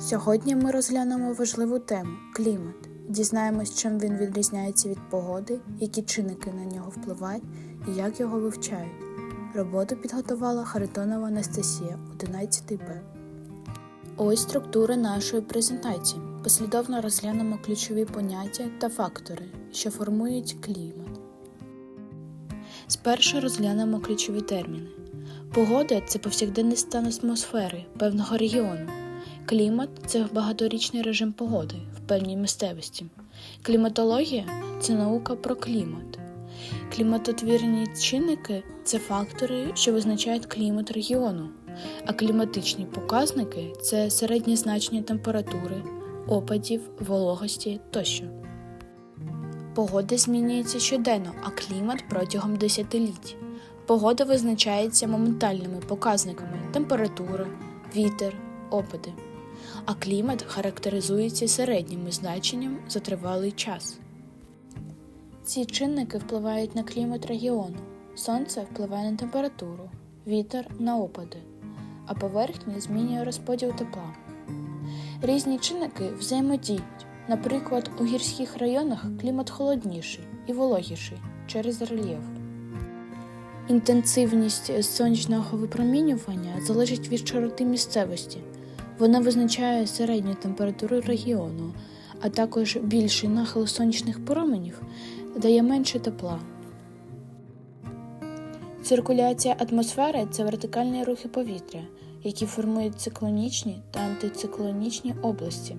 Сьогодні ми розглянемо важливу тему клімат. Дізнаємось, чим він відрізняється від погоди, які чинники на нього впливають і як його вивчають. Роботу підготувала Харитонова Анастасія, 11 Б. Ось структура нашої презентації. Послідовно розглянемо ключові поняття та фактори, що формують клімат. Спершу розглянемо ключові терміни. Погода це повсякденний стан атмосфери певного регіону. Клімат це багаторічний режим погоди в певній місцевості. Кліматологія це наука про клімат. Кліматотвірні чинники це фактори, що визначають клімат регіону, а кліматичні показники це середнє значення температури, опадів, вологості тощо. Погода змінюється щоденно, а клімат протягом десятиліть. Погода визначається моментальними показниками температура, вітер, опади. А клімат характеризується середніми значенням за тривалий час. Ці чинники впливають на клімат регіону. Сонце впливає на температуру, вітер на опади, а поверхня змінює розподіл тепла. Різні чинники взаємодіють. Наприклад, у гірських районах клімат холодніший і вологіший через рельєф. Інтенсивність сонячного випромінювання залежить від широти місцевості. Вона визначає середню температуру регіону, а також більший нахил сонячних променів дає менше тепла. Циркуляція атмосфери це вертикальні рухи повітря, які формують циклонічні та антициклонічні області.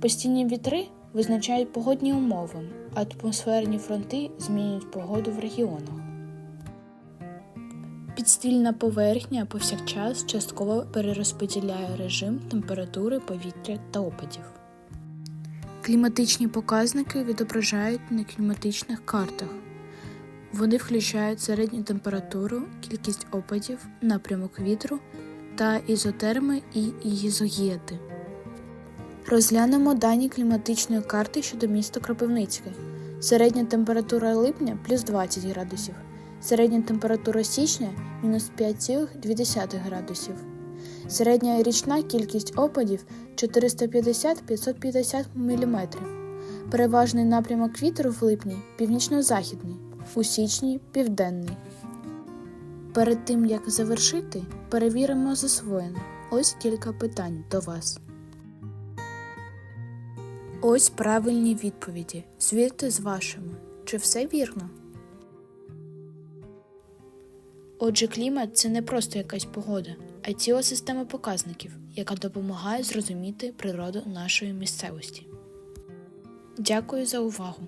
Постійні вітри визначають погодні умови, атмосферні фронти змінюють погоду в регіонах. Підстільна поверхня повсякчас частково перерозподіляє режим температури повітря та опадів. Кліматичні показники відображають на кліматичних картах. Вони включають середню температуру, кількість опадів, напрямок вітру та ізотерми і ізогієти. Розглянемо дані кліматичної карти щодо міста Кропивницьке. Середня температура липня плюс 20 градусів, середня температура січня мінус 5,2 градусів. Середня річна кількість опадів 450-550 мм. Переважний напрямок вітру в липні північно-західний, у січні південний. Перед тим як завершити, перевіримо засвоєне. Ось кілька питань до вас. Ось правильні відповіді. Звірте з вашими. Чи все вірно? Отже, клімат це не просто якась погода, а ціла система показників, яка допомагає зрозуміти природу нашої місцевості. Дякую за увагу!